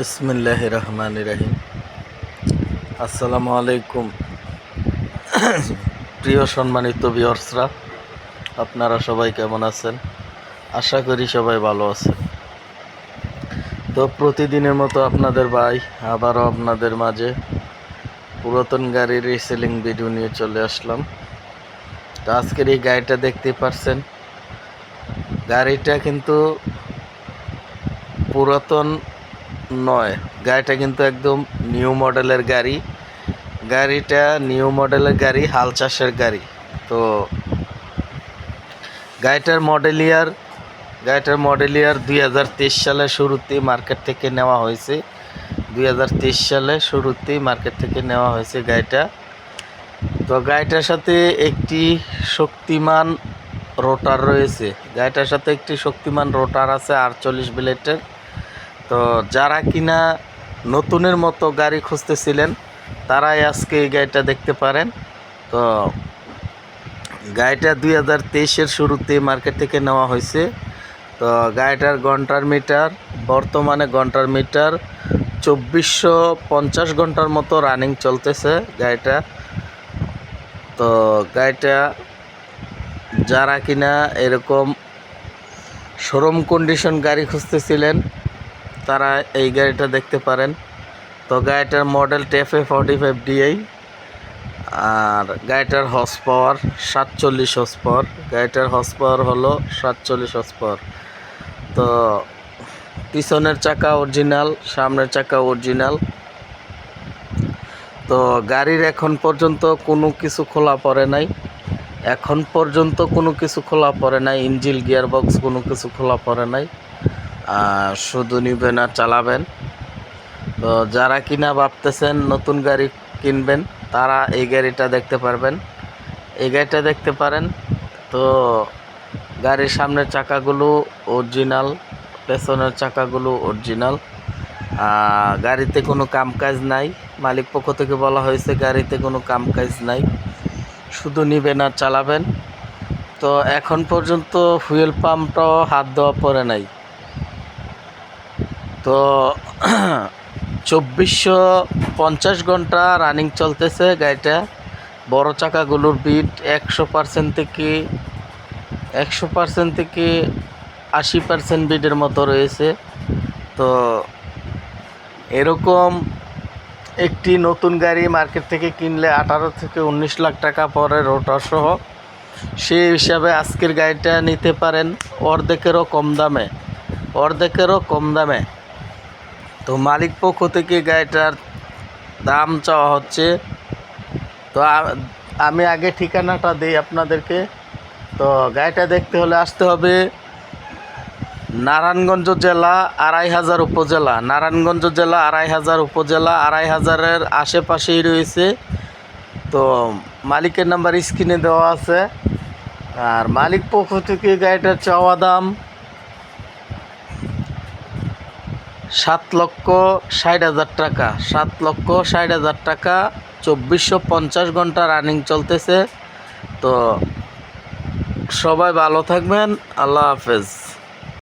বিসমিল্লাহ রহমান রাহিম আসসালামু আলাইকুম প্রিয় সম্মানিত বিয়র্সরা আপনারা সবাই কেমন আছেন? আশা করি সবাই ভালো আছেন। তো প্রতিদিনের মতো আপনাদের ভাই আবারও আপনাদের মাঝে পুরাতন গাড়ির রিসেলিং ভিডিও নিয়ে চলে আসলাম। তো আজকের এই গাড়িটা দেখতে পারছেন। গাড়িটা কিন্তু পুরাতন নয়। গাড়িটা কিন্তু একদম নিউ মডেলের গাড়ি। গাড়িটা নিউ মডেলের গাড়ি, হাল চাষের গাড়ি। তো গাড়িটার মডেল ইয়ার গাড়িটার মডেল ইয়ার দুই হাজার তেইশ সালের শুরুতে মার্কেট থেকে নেওয়া হয়েছে। দুই হাজার তেইশ সালে শুরুতেই মার্কেট থেকে নেওয়া হয়েছে গাড়িটা। তো গাড়িটার সাথে একটি শক্তিমান রোটার রয়েছে। গাড়িটার সাথে একটি শক্তিমান রোটার আছে আটচল্লিশ ব্লেটের তো যারা কিনা নতুনের মতো গাড়ি খুঁজতেছিলেন, তারাই আজকে এই গাড়িটা দেখতে পারেন। তো গাড়িটা দুই হাজার তেইশের শুরুতে মার্কেট থেকে নেওয়া হয়েছে। তো গাড়িটার ঘণ্টার মিটার বর্তমানে ঘণ্টার মিটার চব্বিশশো পঞ্চাশ ঘণ্টার মতো রানিং চলতেছে গাড়িটা। তো গাড়িটা যারা কিনা এরকম শোরুম কন্ডিশন গাড়ি খুঁজতেছিলেন তারা এই গাড়িটা দেখতে পারেন। তো গাড়িটার model TAFE forty five DI আর গাড়িটার হর্স পাওয়ার সাতচল্লিশ হর্স পাওয়ার গাড়িটার হর্স পাওয়ার হলো সাতচল্লিশ হর্স পাওয়ার তো পিছনের চাকা অরিজিনাল সামনের চাকা অরিজিনাল তো গাড়ির এখন পর্যন্ত কোনো কিছু খোলা পড়ে নাই। এখন পর্যন্ত কোনো কিছু খোলা পড়ে নাই। ইঞ্জিল গিয়ার বক্স কোনো কিছু খোলা পড়ে নাই। শুধু নিবেন আর চালাবেন। তো যারা কিনা ভাবতেছেন নতুন গাড়ি কিনবেন, তারা এই গাড়িটা দেখতে পারবেন। এই গাড়িটা দেখতে পারেন, তো গাড়ির সামনের চাকাগুলো অরিজিনাল পেছনের চাকাগুলো অরিজিনাল গাড়িতে কোনো কামকাজ নাই। মালিক পক্ষ থেকে বলা হয়েছে গাড়িতে কোনো কামকাজ নাই। শুধু নিবেন আর চালাবেন। তো এখন পর্যন্ত ফুয়েল পাম্পটাও হাত দেওয়া পড়ে নাই। তো চব্বিশশো পঞ্চাশ ঘণ্টা রানিং চলতেছে গাড়িটা। বড় চাকাগুলোর বিট একশো পার্সেন্ট থেকে, একশো পার্সেন্ট থেকে আশি পার্সেন্ট বিটের মতো রয়েছে। তো এরকম একটি নতুন গাড়ি মার্কেট থেকে কিনলে আঠারো থেকে উনিশ লাখ টাকা পরে রোটার সহ, সেই হিসাবে আজকের গাড়িটা নিতে পারেন। অর্ধেকেরও কম দামে, অর্ধেকেরও কম দামে। তো মালিক পক্ষ থেকে গাড়িটার দাম চাওয়া হচ্ছে। তো আমি আগে ঠিকানাটা দিই আপনাদেরকে। তো গাড়িটা দেখতে হলে আসতে হবে নারায়ণগঞ্জ জেলা আড়াই হাজার উপজেলা। নারায়ণগঞ্জ জেলা আড়াই হাজার উপজেলা আড়াই হাজারের আশেপাশেই রয়েছে। তো মালিকের নাম্বার স্ক্রিনে দেওয়া আছে। আর মালিক পক্ষ থেকে গাড়িটার চাওয়া দাম সাত লক্ষ ষাট হাজার টাকা। সাত লক্ষ ষাট হাজার টাকা, চব্বিশশো পঞ্চাশ ঘণ্টা রানিং চলতেছে। তো সবাই ভালো থাকবেন, আল্লাহ হাফেজ।